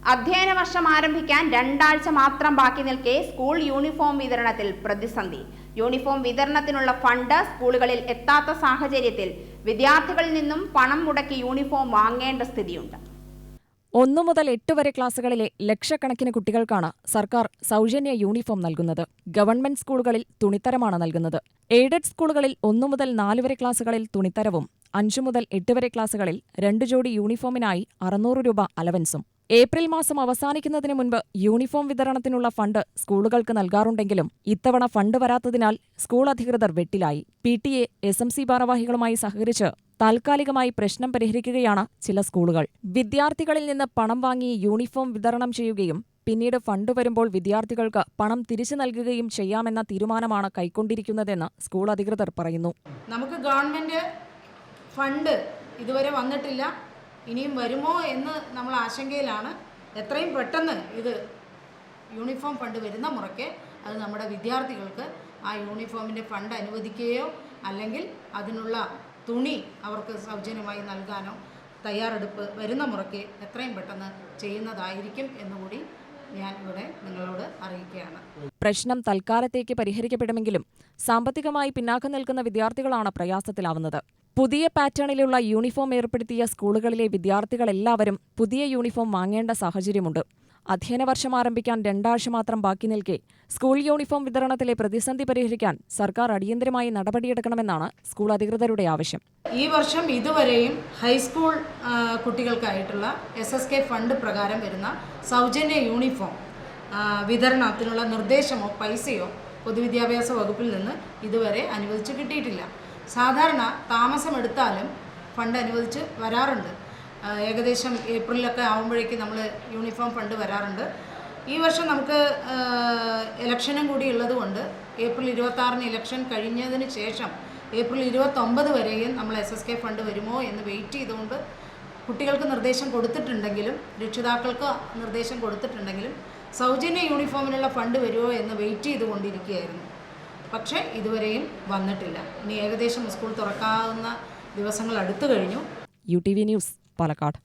അധ്യയന വർഷം ആരംഭിക്കാൻ രണ്ടാഴ്ച മാത്രം ബാക്കി നിൽക്കെ സ്കൂൾ യൂണിഫോം വിതരണത്തിൽ പ്രതിസന്ധി. യൂണിഫോം വിതരണത്തിനുള്ള ഫണ്ട് സ്കൂളുകളിൽ എത്താത്ത സാഹചര്യത്തിൽ വിദ്യാർത്ഥികളിൽ നിന്നും പണം മുടക്കി യൂണിഫോം വാങ്ങേണ്ട സ്ഥിതിയുണ്ട്. ഒന്നു മുതൽ എട്ട് വരെ ക്ലാസുകളിലെ ലക്ഷക്കണക്കിന് കുട്ടികൾക്കാണ് സർക്കാർ സൗജന്യ യൂണിഫോം നൽകുന്നത്. ഗവൺമെന്റ് സ്കൂളുകളിൽ തുണിത്തരമാണ് നൽകുന്നത്. എയ്ഡഡ് സ്കൂളുകളിൽ ഒന്നു മുതൽ നാല് വരെ ക്ലാസുകളിൽ തുണിത്തരവും അഞ്ചു മുതൽ എട്ട് വരെ ക്ലാസുകളിൽ രണ്ട് ജോഡി യൂണിഫോമിനായി അറുന്നൂറ് രൂപ അലവൻസും. ഏപ്രിൽ മാസം അവസാനിക്കുന്നതിന് മുൻപ് യൂണിഫോം വിതരണത്തിനുള്ള ഫണ്ട് സ്കൂളുകൾക്ക് നൽകാറുണ്ടെങ്കിലും ഇത്തവണ ഫണ്ട് വരാത്തതിനാൽ സ്കൂൾ അധികൃതർ വെട്ടിലായി. P T A S M C ഭാരവാഹികളുമായി സഹകരിച്ച് താൽക്കാലികമായി പ്രശ്നം പരിഹരിക്കുകയാണ് ചില സ്കൂളുകൾ. വിദ്യാർത്ഥികളിൽ നിന്ന് പണം വാങ്ങി യൂണിഫോം വിതരണം ചെയ്യുകയും പിന്നീട് ഫണ്ട് വരുമ്പോൾ വിദ്യാർത്ഥികൾക്ക് പണം തിരിച്ചു നൽകുകയും ചെയ്യാമെന്ന തീരുമാനമാണ് കൈക്കൊണ്ടിരിക്കുന്നതെന്ന് സ്കൂൾ അധികൃതർ പറയുന്നു. നമുക്ക് ഗവൺമെന്റ് ഫണ്ട് ഇതുവരെ വന്നിട്ടില്ല. ഇനിയും വരുമോ എന്ന് നമ്മൾ ആശങ്കയിലാണ്. എത്രയും പെട്ടെന്ന് ഇത് യൂണിഫോം ഫണ്ട് വരുന്ന മുറയ്ക്ക് അത് നമ്മുടെ വിദ്യാർത്ഥികൾക്ക് ആ യൂണിഫോമിന്റെ ഫണ്ട് അനുവദിക്കുകയോ അല്ലെങ്കിൽ അതിനുള്ള തുണി അവർക്ക് സൗജന്യമായി നൽകാനോ തയ്യാറെടുപ്പ് വരുന്ന മുറയ്ക്ക് എത്രയും പെട്ടെന്ന് ചെയ്യുന്നതായിരിക്കും എന്നുകൂടി ഞാൻ ഇവിടെ നിങ്ങളോട് അറിയിക്കുകയാണ്. പ്രശ്നം തൽക്കാലത്തേക്ക് പരിഹരിക്കപ്പെടുമെങ്കിലും സാമ്പത്തികമായി പിന്നാക്കം നിൽക്കുന്ന വിദ്യാർത്ഥികളാണ് പ്രയാസത്തിലാവുന്നത്. പുതിയ പാറ്റേണിലുള്ള യൂണിഫോം ഏർപ്പെടുത്തിയ സ്കൂളുകളിലെ വിദ്യാർത്ഥികളെല്ലാവരും പുതിയ യൂണിഫോം വാങ്ങേണ്ട സാഹചര്യമുണ്ട്. അധ്യയന വർഷം ആരംഭിക്കാൻ രണ്ടാഴ്ച മാത്രം ബാക്കി നിൽക്കെ സ്കൂൾ യൂണിഫോം വിതരണത്തിലെ പ്രതിസന്ധി പരിഹരിക്കാൻ സർക്കാർ അടിയന്തരമായി നടപടിയെടുക്കണമെന്നാണ് സ്കൂൾ അധികൃതരുടെ ആവശ്യം. ഈ വർഷം ഇതുവരെയും ഹൈസ്കൂൾ കുട്ടികൾക്കായിട്ടുള്ള എസ് എസ് കെ ഫണ്ട് പ്രകാരം വരുന്ന സൗജന്യ യൂണിഫോം വിതരണത്തിനുള്ള നിർദ്ദേശമോ പൈസയോ പൊതുവിദ്യാഭ്യാസ വകുപ്പിൽ നിന്ന് ഇതുവരെ അനുവദിച്ചു കിട്ടിയിട്ടില്ല. സാധാരണ താമസമെടുത്താലും ഫണ്ട് അനുവദിച്ച് വരാറുണ്ട്. ഏകദേശം ഏപ്രിലൊക്കെ ആകുമ്പോഴേക്ക് നമ്മൾ യൂണിഫോം ഫണ്ട് വരാറുണ്ട്. ഈ വർഷം നമുക്ക് ഇലക്ഷനും കൂടി ഉള്ളതുകൊണ്ട് ഏപ്രിൽ ഇരുപത്താറിന് ഇലക്ഷൻ കഴിഞ്ഞതിന് ശേഷം ഏപ്രിൽ ഇരുപത്തൊമ്പത് വരെയും നമ്മൾ എസ് എസ് കെ ഫണ്ട് വരുമോ എന്ന് വെയിറ്റ് ചെയ്തുകൊണ്ട് കുട്ടികൾക്ക് നിർദ്ദേശം കൊടുത്തിട്ടുണ്ടെങ്കിലും രക്ഷിതാക്കൾക്ക് നിർദ്ദേശം കൊടുത്തിട്ടുണ്ടെങ്കിലും സൗജന്യ യൂണിഫോമിനുള്ള ഫണ്ട് വരുമോ എന്ന് വെയിറ്റ് ചെയ്തുകൊണ്ടിരിക്കുകയായിരുന്നു. പക്ഷേ ഇതുവരെയും വന്നിട്ടില്ല. ഇനി ഏകദേശം സ്കൂൾ തുറക്കാവുന്ന ദിവസങ്ങൾ അടുത്തു കഴിഞ്ഞു. U T V news Palakkad.